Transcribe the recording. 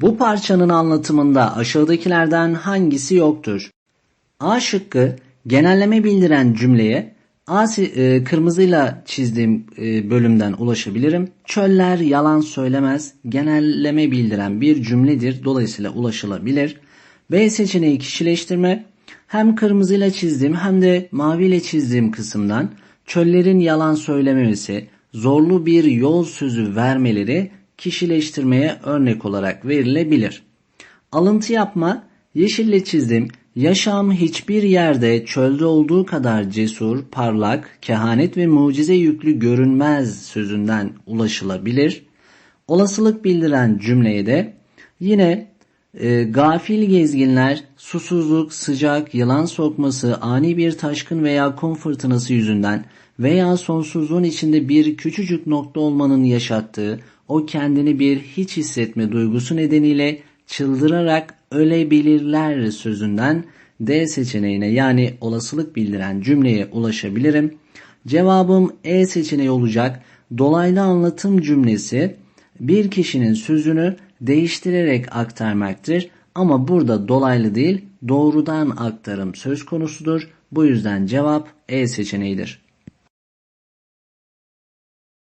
Bu parçanın anlatımında aşağıdakilerden hangisi yoktur? A şıkkı genelleme bildiren cümleye A e, kırmızıyla çizdiğim e, bölümden ulaşabilirim. Çöller yalan söylemez. Genelleme bildiren bir cümledir. Dolayısıyla ulaşılabilir. B seçeneği kişileştirme. Hem kırmızıyla çizdiğim hem de maviyle çizdiğim kısımdan çöllerin yalan söylememesi, zorlu bir yol sözü vermeleri kişileştirmeye örnek olarak verilebilir. Alıntı yapma, yeşille çizdim. Yaşam hiçbir yerde çölde olduğu kadar cesur, parlak, kehanet ve mucize yüklü görünmez sözünden ulaşılabilir. Olasılık bildiren cümleye de yine e, gafil gezginler susuzluk, sıcak, yılan sokması, ani bir taşkın veya kum fırtınası yüzünden veya sonsuzluğun içinde bir küçücük nokta olmanın yaşattığı o kendini bir hiç hissetme duygusu nedeniyle çıldırarak ölebilirler sözünden D seçeneğine yani olasılık bildiren cümleye ulaşabilirim. Cevabım E seçeneği olacak. Dolaylı anlatım cümlesi bir kişinin sözünü değiştirerek aktarmaktır. Ama burada dolaylı değil doğrudan aktarım söz konusudur. Bu yüzden cevap E seçeneğidir.